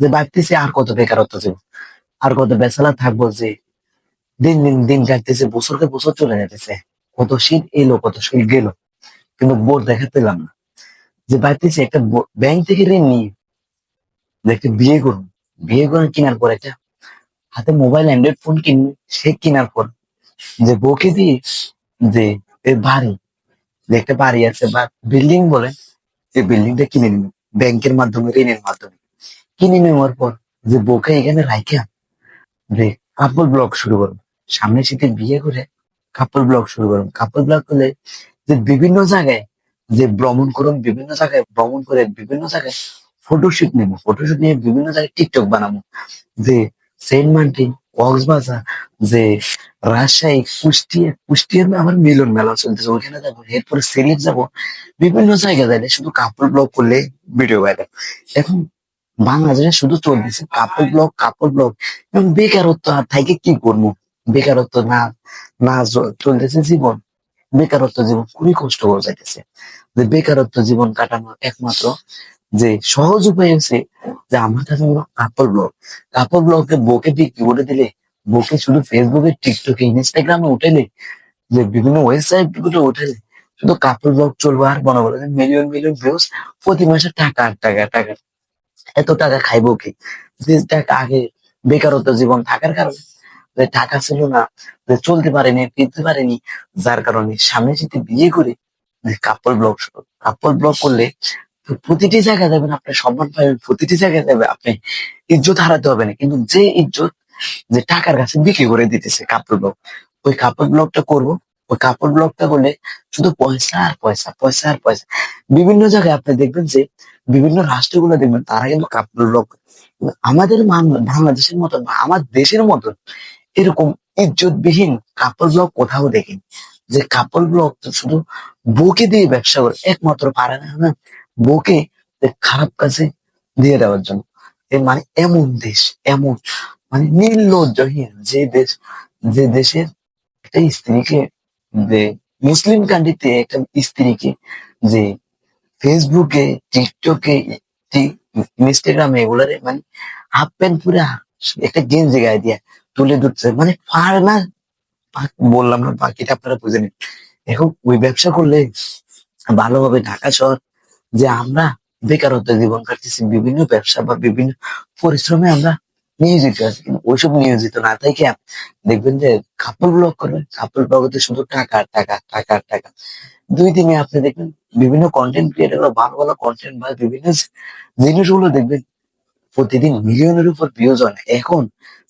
যে ভাবতেছি আর কত বেকারত্ব জীবন আর কত বেসালা থাকব যে, দিন দিন দিন কাটতেছে, বছরকে বছর চলে যেতেছে কত শীত এলো, কত শীত গেল। কিন্তু বোর দেখা পেলাম না। যে ভাবতেছি একটা ব্যাংক থেকে ঋণ নিয়ে যে একটা বিয়ে করুন বিয়ে করে কেনার পর একটা হাতে মোবাইল অ্যান্ড্রয়েড ফোন কিন, সে কেনার পর যে বউকে দিয়ে যে বাড়ি, যে একটা বাড়ি আছে বা বিল্ডিং বলে, যে বিল্ডিংটা কিনে নিল ব্যাংকের মাধ্যমে, ঋণের মাধ্যমে। কিনে নেওয়ার পর যে বউকে এখানে রাইখা, যে কাপড় ব্লগ শুরু করুন। সামনে শীতে বিয়ে করে কাপড় ব্লগ শুরু করুন। কাপড় ব্লগ করলে যে বিভিন্ন জায়গায় যে ভ্রমণ করুন, বিভিন্ন জায়গায় ভ্রমণ করে বিভিন্ন জায়গায় ফটোশুট নেব। ফটোশুট নিয়ে বিভিন্ন জায়গায় টিকটক বানাবো। যে সেন্ট মার্টিন, কক্সবাজার, যে রাজশাহী, কুষ্টিয়া, কুষ্টিয়ার আমার মিলন মেলা চলতেছে। ওখানে যাব, এরপরে সিলেট যাব। বিভিন্ন জায়গায় যাই শুধু কাপড় ব্লগ করলে ভিডিও বাইরে এখন বাংলাদেশে শুধু চলতেছে কাপড় ব্লগ কাপড় ব্লগ। এবং বেকারত্ব আর থাকে কি করব? বেকারত্ব না না চলতেছে জীবন। বেকারত্ব জীবন খুবই কষ্টকর যাইতেছে। যে বেকারত্ব জীবন কাটানোর একমাত্র যে সহজ উপায় হচ্ছে যে আমার কাছে হলো কাপড় ব্লগ। কাপড় ব্লগে বউকে বিক্রি করে দিলে? বকে শুধু ফেসবুকে টিকটকে ইনস্টাগ্রামে উঠেলে যে বিভিন্ন ওয়েবসাইটগুলো উঠেলে শুধু কাপড় ব্লগ চলবে আর মনে করে মিলিয়ন মিলিয়ন ভিউজ প্রতি মাসে টাকা টাকা টাকা। এত টাকা খাইবো কি? যে টাকা আগে বেকারত্ব জীবন থাকার কারণে টাকা ছিল না চলতে পারেনি, ফিরতে পারেনি, যার কারণে সামনে যেতে বিয়ে করে, যে কাপড় ব্লগ কাপড় ব্লগ করলে প্রতিটি জায়গায় যাবেন, আপনি সম্মান পাবেন, প্রতিটি জায়গায় যাবে, আপনি ইজ্জত হারাতে হবে না। কিন্তু যে ইজ্জত যে টাকার কাছে বিক্রি করে দিতেছে কাপড় ব্লগ ওই কাপড় ব্লগটা করব ওই কাপড় ব্লকটা করলে শুধু পয়সা আর পয়সা পয়সা আর পয়সা। বিভিন্ন জায়গায় আপনি দেখবেন যে বিভিন্ন রাষ্ট্রগুলো দেখবেন, তারা কিন্তু কাপড় ব্লক আমাদের বাংলাদেশের মতন বা আমার দেশের মতন এরকম ইজ্জতবিহীন কাপড় ব্লক কোথাও দেখিনি। যে কাপড় ব্লগ তো শুধু বউকে দিয়ে ব্যবসা করে, একমাত্র পারে না না বউকে খারাপ কাজে দিয়ে দেওয়ার জন্য। মানে এমন দেশ, এমন। মানে নির্লজ্জহীন যে দেশ, যে দেশের একটা স্ত্রীকে যে মুসলিম কান্ট্রিতে একটা স্ত্রীকে, যে ফেসবুকে টিকটকে ইনস্টাগ্রামে এগুলারে মানে হাফ প্যান্ট পুরা একটা গেঞ্জি গায়ে দিয়ে তুলে ধরছে। মানে পারে না। বললাম না, বাকিটা আপনারা বুঝে নিন। এখন ওই ব্যবসা করলে ভালোভাবে ঢাকা শহর যে আমরা বেকারত্ব জীবন কাটতেছি, বিভিন্ন ব্যবসা বা বিভিন্ন পরিশ্রমে আমরা নিয়োজিত আছি কিন্তু ওইসব নিয়োজিত না। থেকে দেখবেন যে কাপড় ব্লগ করবেন কাপড় ব্লগতে শুধু টাকা টাকা টাকা টাকা। দুই দিনে আপনি দেখবেন বিভিন্ন কন্টেন্ট ক্রিয়েটার ভালো ভালো কন্টেন্ট বা বিভিন্ন জিনিসগুলো দেখবেন প্রতিদিন মিলিয়নের উপর ভিউজ হয় এখন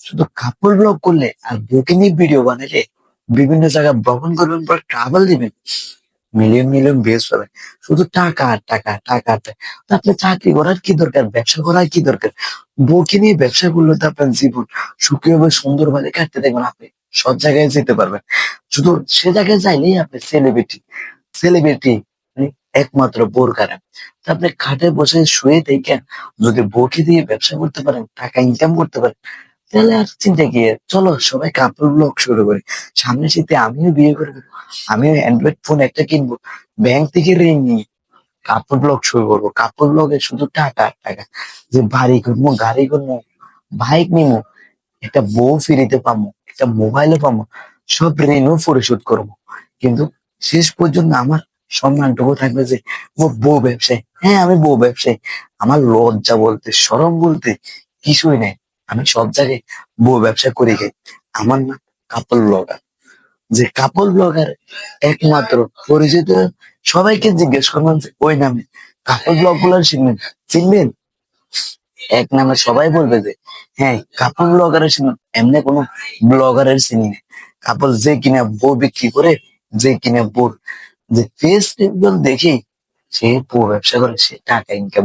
শুধু কাপড় ব্লগ করলে আর বুকে নিয়ে ভিডিও বানালে বিভিন্ন জায়গায় ভ্রমণ করবেন পর ট্রাভেল দিবেন মিলিয়ন মিলিয়ন ভিউজ পাবেন। শুধু টাকা টাকা টাকা আর আপনি চাকরি করার কি দরকার? ব্যবসা করার কি দরকার? বউকে নিয়ে ব্যবসা করলে তো আপনার জীবন সুখী হবে সুন্দর ভাবে কাটতে দেখবেন আপনি। সব জায়গায় যেতে পারবেন। শুধু সে জায়গায় যাইলেই আপনি সেলিব্রিটি সেলিব্রিটি মানে একমাত্র বোর কারণ তো আপনি খাটে বসে শুয়ে থেকে যদি বউকে দিয়ে ব্যবসা করতে পারেন, টাকা ইনকাম করতে পারেন তাহলে আর চিন্তা কি? চলো সবাই কাপড় ব্লগ শুরু করি। সামনে শীতে আমিও বিয়ে করব। আমিও অ্যান্ড্রয়েড ফোন একটা কিনবো। ব্যাংক থেকে ঋণ নিয়ে কাপড় ব্লগ শুরু করব। কাপড় ব্লগে শুধু টাকা টাকা। যে বাড়ি করব গাড়ি করব বাইক নিবো, একটা বউ ফিরিতে পাবো একটা মোবাইলও পাবো সব ঋণও পরিশোধ করব। কিন্তু শেষ পর্যন্ত আমার সম্মানটুকু থাকবে যে বউ ব্যবসায়ী। হ্যাঁ আমি বউ ব্যবসায়ী। আমার লজ্জা বলতে সরম বলতে কিছুই নেই। আমি সব জায়গায় বউ ব্যবসা করে খাই। আমার নাম কাপল ব্লগার যে কাপল ব্লগার একমাত্র পরিচিত, সবাইকে জিজ্ঞেস করবেন ওই নামে কাপল ব্লগগুলো চিনবেন? চিনবেন? এক নামে সবাই বলবে যে হ্যাঁ কাপল ব্লগারের চিনুন এমনি কোনো ব্লগারের চিনি না। কাপল যে কিনা বউ বিক্রি করে, যে কিনা বউ যে ফেস দেখি, সে বউ ব্যবসা করে, সে টাকা ইনকাম